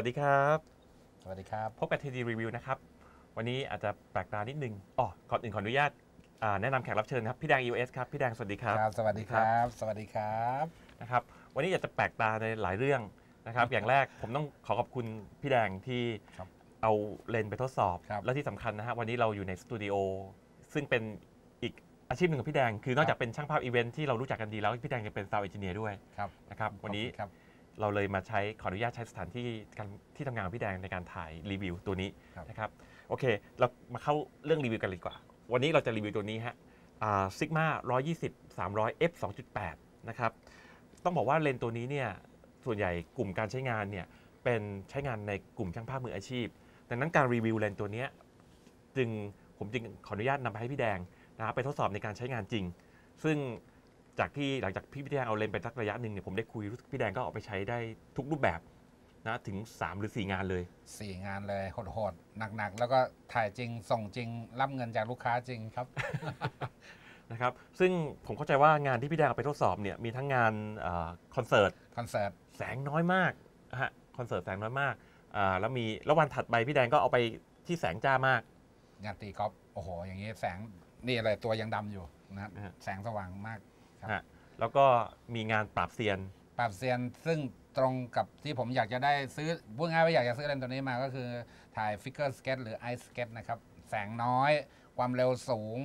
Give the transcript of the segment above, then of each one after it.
สวัสดีครับ สวัสดีครับ พบกับ TD Review นะครับ วันนี้อาจจะแปลกตานิดนึงอ๋อก่อนอื่นขออนุญาตอ่าแนะนำแขกรับเชิญครับ พี่แดง US ครับ พี่แดง สวัสดีครับ สวัสดีครับ สวัสดีครับนะครับ วันนี้อยากจะแปลกตาในหลายเรื่องนะครับ อย่างแรกผมต้องขอขอบคุณพี่แดงที่ครับเอาเลนส์ไปทดสอบครับและที่สำคัญนะฮะวันนี้เราอยู่ในสตูดิโอซึ่งเป็นอีกอาชีพหนึ่งของพี่แดง คือนอกจากเป็นช่างภาพอีเวนท์ที่เรารู้จักกันดีแล้วพี่แดงยังเป็นซาวด์เอนจิเนียร์ด้วยครับนะครับวันนี้ขอบคุณครับ เราเลยมาใช้ขออนุญาตใช้สถานที่การที่ทำงานของพี่แดงในการถ่ายรีวิวตัวนี้ครับนะครับโอเค เรามาเข้าเรื่องรีวิวกันเลยดีกว่า วันนี้เราจะรีวิวตัวนี้ฮะซิกมา120 300 f 2.8 นะครับ ต้องบอกว่าเลนส์ตัวนี้เนี่ยส่วนใหญ่กลุ่มการใช้งานเนี่ยเป็นใช้งานในกลุ่มช่างภาพมืออาชีพ ดังนั้นการรีวิวเลนส์ตัวเนี้ยจึงผมจึงขออนุญาตนำไปให้พี่แดงนะครับไปทดสอบในการใช้งานจริง ซึ่ง จากที่หลังจากพี่พี่แดงเอาเลนส์ไปสักระยะหนึ่งเนี่ยผมได้คุยรู้สึกพี่แดงก็เอาไปใช้ได้ทุกรูปแบบนะถึง 3 หรือ 4 งานเลยสี่งานเลยโหดๆหนักๆ แล้วก็ถ่ายจริงส่งจริง รับเงินจากลูกค้าจริงครับนะครับซึ่งผมเข้าใจว่างานที่พี่แดงเอาไปทดสอบเนี่ยมีทั้งงานเอ่อคอนเสิร์ตคอนเสิร์ตแสงน้อยมากนะฮะคอนเสิร์ตแสงน้อยมากอ่าแล้วมีแล้ววันถัดไปพี่แดงก็เอาไปที่แสงจ้ามากงานตีกอล์ฟโอ้โห อย่างนี้แสงนี่อะไรตัวยังดำอยู่นะครับนะฮะแสงสว่างมากครับ ฮะแล้วก็มีงานปราบเซียน ปรับเซียนซึ่งตรงกับที่ผมอยากจะได้ซื้อพูดง่ายว่าอยากจะซื้อเลนส์ตัวนี้มาก็คือถ่ายฟิกเกอร์สเก็ตหรือไอสเก็ตนะครับ แสงน้อย ความเร็วสูง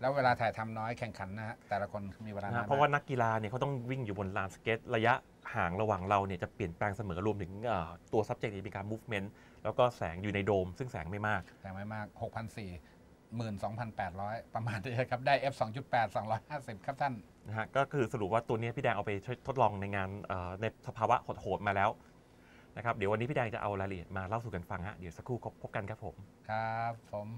แล้วเวลาถ่ายทำน้อยแข่งขันนะฮะแต่ละคนมีเวลานะน้ฮะอยเพราะว่านักกีฬาเนี่ยเขาต้องวิ่งอยู่บนลานสเก็ต ระยะห่างระหว่างเราเนี่ยจะเปลี่ยนแปลงเสมอรวมถึงเอ่อตัว subject เนี่ยมีการ movement แล้วก็แสงอยู่ในโดม ซึ่งแสงไม่มาก แต่ไม่มาก6,400 12,800 ประมาณนี้ครับ ได้ F 2.8 250 ครับท่านนะฮะก็คือสรุปว่าตัวเนี้ยพี่แดงเอาไปช่วยทดลองในงานเอ่อในสภาวะโหดๆมาแล้วนะครับเดี๋ยววันนี้พี่แดงจะเอารายละเอียดมาเล่าสู่กันฟังฮะเดี๋ยวสักครู่พบกันครับผม ครับผม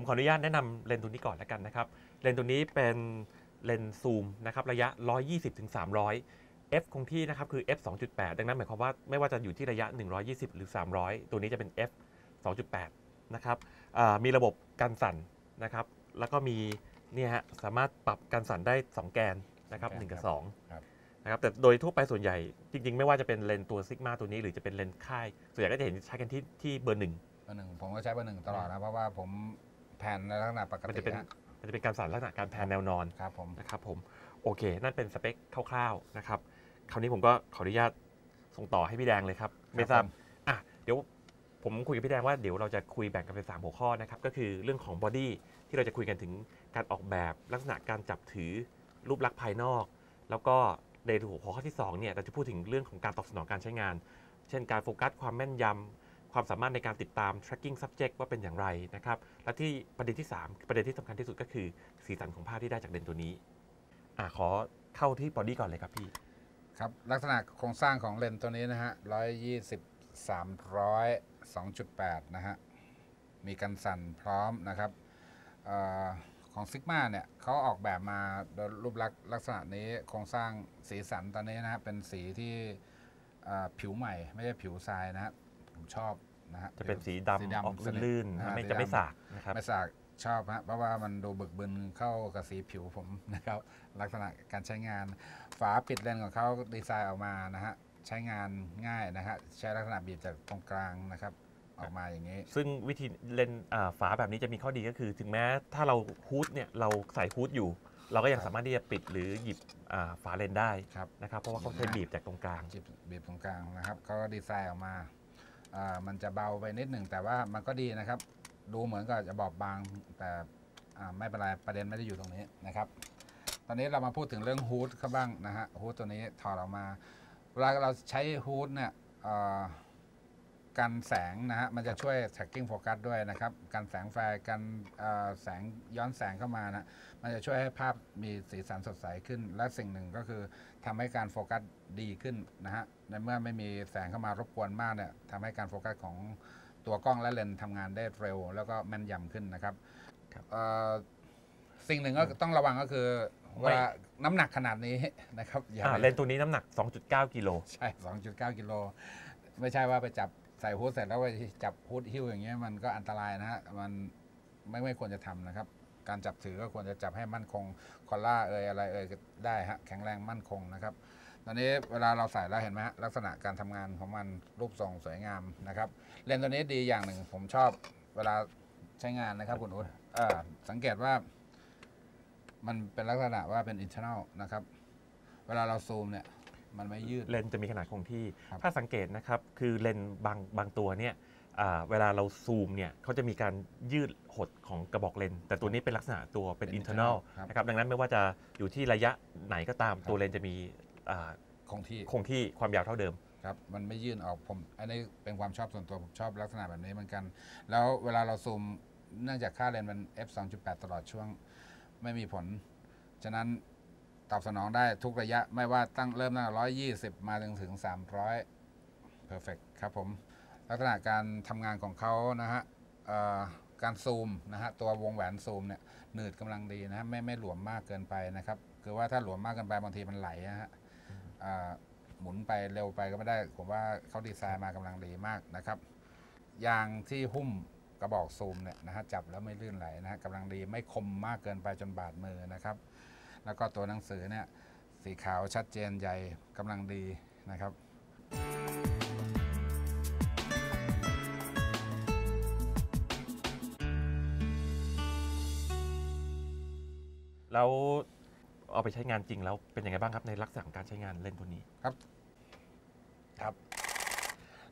ผมขออนุญาตแนะนำเลนส์ตัวนี้ก่อนแล้วกันนะครับ เลนส์ตัวนี้เป็นเลนส์ซูมนะครับระยะ 120ถึง300 f คงที่นะครับคือ f 2.8 ดังนั้นหมายความว่าไม่ว่าจะอยู่ที่ระยะ 120 หรือ 300 ตัวนี้จะเป็น f 2.8 นะครับอ่ามีระบบกันสั่นนะครับ แล้วก็มีเนี่ยฮะสามารถปรับกันสั่นได้ 2 แกนนะครับแกน1กับครับ2นะครับแต่โดยทั่วไปส่วนใหญ่จริง ๆ ไม่ว่าจะเป็นเลนส์ตัวซิกมาตัวนี้ หรือจะเป็นเลนส์ค่าย ส่วนใหญ่ก็จะเห็นใช้กันที่ที่เบอร์หนึ่งเบอร์หนึ่งผมก็ใช้เบอร์หนึ่งตลอดนะเพราะว่าผม แผนในลักษณะปกมันติจะเป็นฮะมันจะเป็นการสั่นลักษณะการแพนแนวนอนครับผมนะครับผมโอเค นั่นเป็นสเปคคร่าวๆนะครับคราวนี้ผมก็ขออนุญาตส่งต่อให้พี่แดงเลยครับไม่ทราบอะเดี๋ยวผมคุยกับพี่แดงว่าเดี๋ยวเราจะคุยแบ่งกันเป็นสามหัวข้อนะครับก็คือเรื่องของบอดี้ที่เราจะคุยกันถึงการออกแบบลักษณะการจับถือรูปลักษณ์ภายนอก แล้วก็ในหัวข้อที่สองเนี่ยเราจะพูดถึงเรื่องของการตอบสนองการใช้งาน เช่นการโฟกัสความแม่นยำ ความสามารถในการติดตาม tracking subject ว่าเป็นอย่างไรนะครับ และที่ประเด็นที่สามประเด็นที่สำคัญที่สุดก็คือ สีสันของภาพที่ได้จากเลนส์ตัวนี้อขอเข้าที่บอดี้ก่อนเลยครับพี่ ครับ ลักษณะโครงสร้างของเลนส์ตัวนี้นะฮะ120 300 2.8นะฮะ มีกันสั่นพร้อมนะครับออของซิกมาเนี่ยเขาออกแบบมาโดยรูปลักษณ์ลักษณะนี้โครงสร้างสีสันตอนนี้นะฮะเป็นสีที่ผิวใหม่ ไม่ใช่ผิวทรายนะฮะ ผมชอบนะฮะจะเป็นสีสีดำดำออกสนิทลื่นๆอ่านะไม่สีจะไม่ดำสากนะครับไม่สากชอบฮะเพราะว่ามันดูบึกบึนเข้ากับสีผิวผมนะครับ ลักษณะการใช้งาน ฝาปิดเลนส์ของเขาดีไซน์ออกมานะฮะใช้งานง่ายนะฮะใช้ลักษณะบีบจากตรงกลางนะครับออกมาอย่างนี้ ซึ่งวิธีเลนส์อ่าฝาแบบนี้จะมีข้อดีก็คือ ถึงแม้ถ้าเราฮูดเนี่ยเราใส่ฮูดอยู่ เราก็ยังครับสามารถที่จะปิดหรือหยิบอ่าฝาเลนส์ได้ครับนะครับเพราะว่าเขาใช้บีบจากตรงกลางบีบบีบตรงกลางนะครับเขาก็ดีไซน์ออกมาอ่า มันจะเบาไปนิดหนึ่งแต่ว่ามันก็ดีนะครับ ดูเหมือนก็จะบอบบางแต่ไม่เป็นไรประเด็นไม่ได้อยู่ตรงนี้นะครับ ตอนนี้เรามาพูดถึงเรื่องฮูดเขาบ้างนะฮะฮูดตัวนี้ถอดออกมาเวลาเราใช้ฮูดเนี่ย กันแสงนะฮะมันจะช่วย tracking focus ด้วยนะครับกันแสงไฟกันเอ่อแสงย้อนแสงเข้ามานะมันจะช่วยให้ภาพมีสีสันสดใสขึ้น และสิ่งหนึ่งก็คือทำให้การโฟกัสดีขึ้นนะฮะในเมื่อไม่มีแสงเข้ามารบกวนมากเนี่ยทำให้การโฟกัสของตัวกล้องและเลนส์ทำงานได้เร็ว แล้วก็แม่นยำขึ้นนะครับครับเอ่อสิ่งหนึ่งก็ต้องระวังก็คือไม่ว่าน้ำหนักขนาดนี้นะครับอย่าอ่าไปเลนส์ตัวนี้น้ำหนัก 2.9 กิโลใช่ 2.9 กิโลไม่ใช่ว่าไปจับ ใส่ฮูดเสร็จแล้วไปจับฮูดหิ้วอย่างเงี้ยมันก็อันตรายนะฮะมันไม่ไม่ควรจะทำนะครับ การจับถือก็ควรจะจับให้มั่นคงคอล่าเอยอะไรเอยได้ฮะแข็งแรงมั่นคงนะครับ ตอนนี้เวลาเราใส่แล้วเห็นไหมฮะลักษณะการทำงานของมันรูปทรงสวยงามนะครับเลนส์ตัวนี้ดีอย่างหนึ่งผมชอบเวลาใช้งานนะครับคุณอุ๊ดเอ่อสังเกตว่า มันเป็นลักษณะว่าเป็น internal นะครับ เวลาเราซูมเนี่ย มันไม่ยืด เลนส์จะมีขนาดคงที่ ครับ ถ้าสังเกตนะครับ คือเลนส์บางบางตัวเนี่ยอ่าเวลาเราซูมเนี่ยเขาจะมีการยืดหดของกระบอกเลนส์แต่ตัวนี้เป็นลักษณะตัวเป็นเป็น internal internal ครับ นะครับ ดังนั้นไม่ว่าจะอยู่ที่ระยะไหนก็ตามครับ ตัวเลนส์จะมีอ่าคงที่คงที่ความยาวเท่าเดิม ครับ มันไม่ยื่นออกผม อันนี้เป็นความชอบส่วนตัว ผมชอบลักษณะแบบนี้เหมือนกัน แล้วเวลาเราซูม เนื่องจากค่าเลนส์มัน f 2.8 ตลอดช่วง ไม่มีผล ฉะนั้น ตอบสนองได้ทุกระยะไม่ว่าตั้งเริ่มตั้งแต่120มาจนถึง300 perfect ครับผม ลักษณะการทำงานของเขานะฮะการซูมนะฮะตัววงแหวนซูมเนี่ยหนืดกำลังดีนะฮะไม่ไม่หลวมมากเกินไปนะครับ คือว่าถ้าหลวมมากเกินไปบางทีมันไหลนะฮะหมุนไปเร็วไปก็ไม่ได้ ผมว่าเขาดีไซน์มากำลังดีมากนะครับยางที่หุ้มกระบอกซูมเนี่ยนะฮะจับแล้วไม่ลื่นไหลนะฮะกำลังดีไม่คมมากเกินไปจนบาดมือนะครับ แล้วก็ตัวหนังสือเนี่ยสีขาวชัดเจนใหญ่กำลังดีนะครับแล้วเอาไปใช้งานจริงแล้วเป็นยังไงบ้างครับในลักษณะของการใช้งานเลนส์ตัวนี้ครับ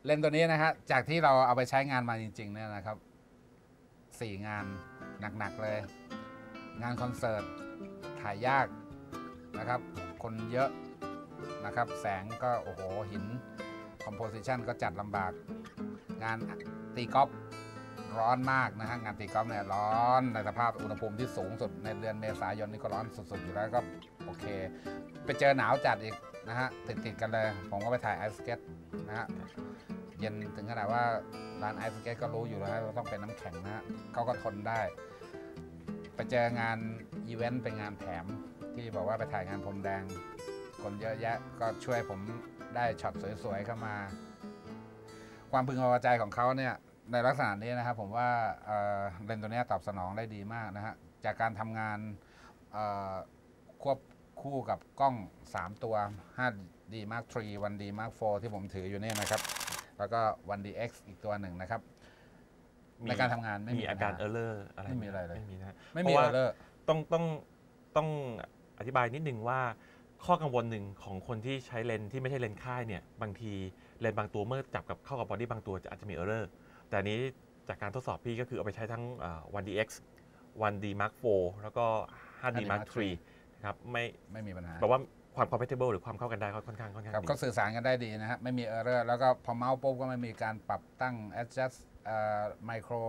เลนส์ตัวนี้นะฮะจากที่เราเอาไปใช้งานมาจริง ๆ เนี่ยนะครับสี่งานหนักๆเลย งานคอนเสิร์ต ถ่ายยากนะครับ คนเยอะนะครับ แสงก็โอ้โหหินคอมโพสิชันก็จัดลำบาก งานตีกอล์ฟร้อนมากนะฮะงานตีกอล์ฟเนี่ยร้อนในสภาพอุณหภูมิที่สูงสุดในเดือนเมษายนนี่ก็ร้อนสุดๆอยู่แล้วก็โอเค ไปเจอหนาวจัดอีกนะฮะติดติดๆกันเลย ผมก็ไปถ่ายไอซ์สเก็ตนะฮะเย็นถึงขนาดว่าร้านไอซ์สเก็ตก็รู้อยู่แล้วว่าต้องเป็นน้ำแข็งนะฮะเขาก็ทนได้ ไปเจองานอีเวนต์เป็นงานแถม ที่บอกว่าไปถ่ายงานพรมแดง คนเยอะแยะก็ช่วยผมได้ช็อตสวยๆเข้ามา ความพึงพอใจของเขาเนี่ยในลักษณะนี้นะครับผมว่าเเลนส์ตัวนี้ตอบสนองได้ดีมากนะฮะจากการทำงานควบคู่กับกล้อง 3 ตัว 5D Mark III 1D Mark IV ที่ผมถืออยู่นี่นะครับ แล้วก็ 1DX อีกตัวหนึ่งนะครับ ในการทำงานไม่มีมีอาการปัญหาเออร์เลอร์อะไรไม่มีอะไรเลย ไม่มีนะไม่เพมีราะเอว่าอร์เลอร์ต้องต้องต้องอธิบายนิดนึงว่า ข้อกังวลหนึ่งของคนที่ใช้เลนส์ที่ไม่ใช่เลนส์ค่ายเนี่ยบางทีเลนส์บางตัวเมื่อจับกับเข้ากับบอดี้บางตัวจะอาจจะมีเออร์เลอร์แต่อันนี้จากการทดสอบพี่ก็คือเอาไปใช้ทั้งอ่า 1DX 1D Mark IV แล้วก็ 5D 5D Mark Mark III นะครับไม่ไม่มีปัญหา แปลว่าความ compatible หรือความเข้ากันได้ก็ค่อนข้างค่อนข้างครับดี ก็สื่อสารกันได้ดีนะฮะไม่มีเออร์เรอร์แล้วก็พอเมาส์ปุ๊บก็ไม่มีการปรับตั้ง adjust เอ่อ micro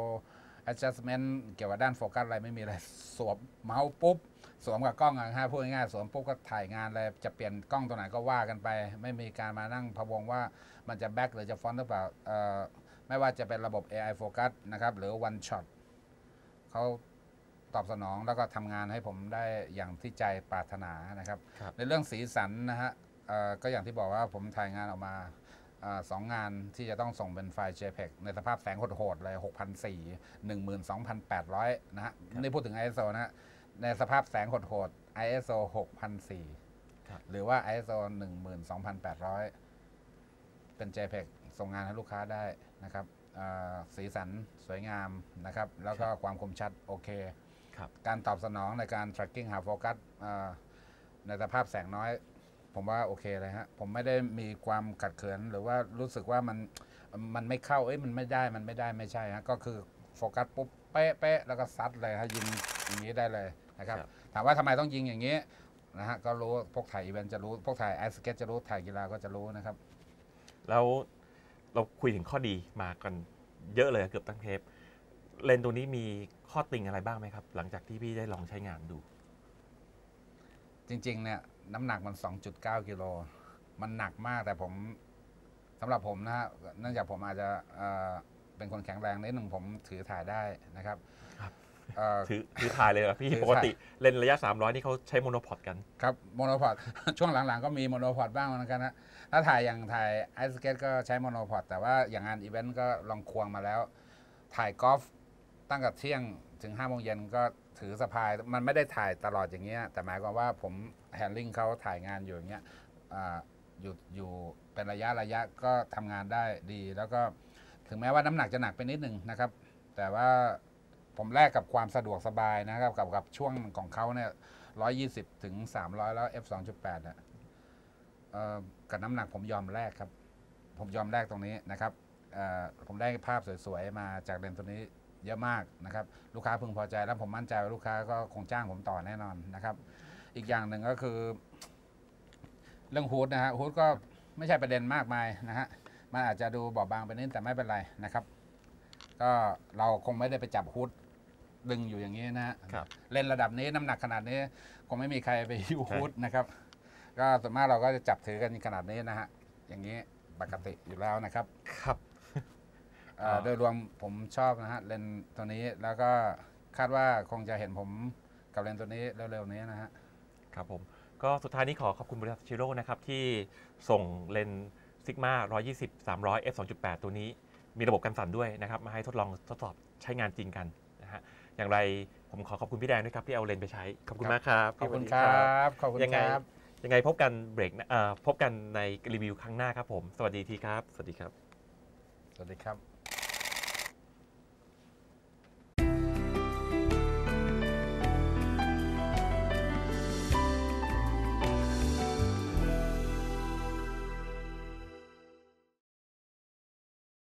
adjustment เกี่ยวกับด้านโฟกัสอะไรไม่มีอะไรสวมเมาส์ปุ๊บ สวมกับกล้องอะฮะพูดง่ายๆสวมปุ๊บก็ถ่ายงานเลยจะเปลี่ยนกล้องตัวไหนก็ว่ากันไป ไม่มีการมานั่งพะวงว่ามันจะแบ็คหรือจะฟอนต์หรือเปล่าเอ่อไม่ว่าจะเป็นระบบ AI focus นะครับ หรือ one shot เขาตอบสนองแล้วก็ทำงานให้ผมได้อย่างที่ใจปรารถนานะครับครับในเรื่องสีสันนะฮะเอ่อก็อย่างที่บอกว่าผมถ่ายงานออกมาเอ่อ สองงานที่จะต้องส่งเป็นไฟล์ JPEG ในสภาพแสงโหดๆเลย 6,400 12,800 นะฮะครับนี่พูดถึง ISO นะฮะ ในสภาพแสงโหดๆ ISO 6,400ครับหรือว่า ISO 12,800 เป็น JPEG ส่งงานให้ลูกค้าได้นะครับเอ่อสีสันสวยงามนะครับ แล้วก็ความคมชัดโอเคครับการตอบสนองในการ tracking หาโฟกัสเอ่อในสภาพแสงน้อย ผมว่าโอเคเลยฮะ ผมไม่ได้มีความขัดเขินหรือว่ารู้สึกว่ามันมันไม่เข้า เอ้ยมันไม่ได้มันไม่ได้ไม่ใช่ฮะ ก็คือโฟกัสปุ๊บเป๊ะเป๊ะแล้วก็ซัดเลยฮะยิงอย่างนี้ได้เลยนะครับครับถามว่าทำไมต้องยิงอย่างนี้นะฮะก็รู้พวกถ่ายอีเวนต์จะรู้พวกถ่ายไอสเก็ตจะรู้ถ่ายกีฬาก็จะรู้นะครับ แล้วเราคุยถึงข้อดีมากันเยอะเลยเกือบทั้งเทปเลนส์ตัวนี้มีข้อติงอะไรบ้างไหมครับ หลังจากที่พี่ได้ลองใช้งานดู จริงๆเนี่ยน้ำหนักมัน 2.9 กิโล มันหนักมากแต่ผมสำหรับผมนะฮะเนื่องจากผมอาจจะเอ่อเป็นคนแข็งแรงนิดหนึ่งผมถือถ่ายได้นะครับครับ เอ่อ ถือถือถ่ายเลยเหรอพี่ถือถ่าย ปกติเลนส์ระยะ 300 นี่เขาใช้โมโนพอดกัน ครับโมโนพอด ช่วงหลังๆ ก็มีโมโนพอดบ้างเหมือนกันนะถ้าถ่ายอย่างถ่ายไอสเก็ตก็ใช้โมโนพอดแต่ว่าอย่างงานอีเวนต์ก็ลองควงมาแล้ว ถ่ายกอล์ฟตั้งแต่เที่ยงถึง5้าโมงเย็นก็ ถือสะพายมันไม่ได้ถ่ายตลอดอย่างเงี้ยแต่หมายความว่าผมแฮนดิ้งเขาถ่ายงานอยู่อย่างเงี้ยอ่าอยู่อยู่เป็นระยะระยะก็ทำงานได้ดี แล้วก็ถึงแม้ว่าน้ำหนักจะหนักไปนิดหนึ่งนะครับ แต่ว่าผมแลกกับความสะดวกสบายนะครับ กับกับช่วงของเขาเนี่ยร้อยยี่สิบถึงสามร้อยแล้ว F สองจุดแปดอะเออกับน้ำหนักผมยอมแลกครับ ผมยอมแลกตรงนี้นะครับอ่อผมได้ภาพสวยๆมาจากเลนส์ตัวนี้ เยอะมากนะครับลูกค้าพึงพอใจแล้วผมมั่นใจว่าลูกค้าก็คงจ้างผมต่อแน่นอนนะครับ อีกอย่างหนึ่งก็คือ เรื่องฮูดนะฮะฮูดก็ไม่ใช่ประเด็นมากมายนะฮะมันอาจจะดูบอบบางไปนิดแต่ไม่เป็นไรนะครับ ก็เราคงไม่ได้ไปจับฮูดดึงอยู่อย่างนี้นะฮะครับเล่นระดับนี้น้ำหนักขนาดนี้คงไม่มีใครไปฮิวใช่ฮูดนะครับ ก็ส่วนมากเราก็จะจับถือกันขนาดนี้นะฮะอย่างนี้ปกติอยู่แล้วนะครับ ครับเอ่ออ่า โดยรวมผมชอบนะฮะเลนส์ตัวนี้แล้วก็คาดว่าคงจะเห็นผมกับเลนส์ตัวนี้เร็วๆนี้นะฮะครับผมก็สุดท้ายนี้ขอขอบคุณบริษัทชิโร่นะครับที่ส่งเลนส์ซิกมา120 300 f 2.8 ตัวนี้ มีระบบกันสั่นด้วยนะครับ มาให้ทดลองทดสอบใช้งานจริงกันนะฮะอย่างไรผมขอขอบคุณพี่แดงด้วยครับที่เอาเลนส์ไปใช้ ขอบคุณมากครับขอบคุณพี่ควันรันี้บขอบคุณยังไงครับยังไงพบกันเบรกหน้าเอ่อพบกันในรีวิวครั้งหน้าครับผม สวัสดีทีครับ สวัสดีครับ สวัสดีครับ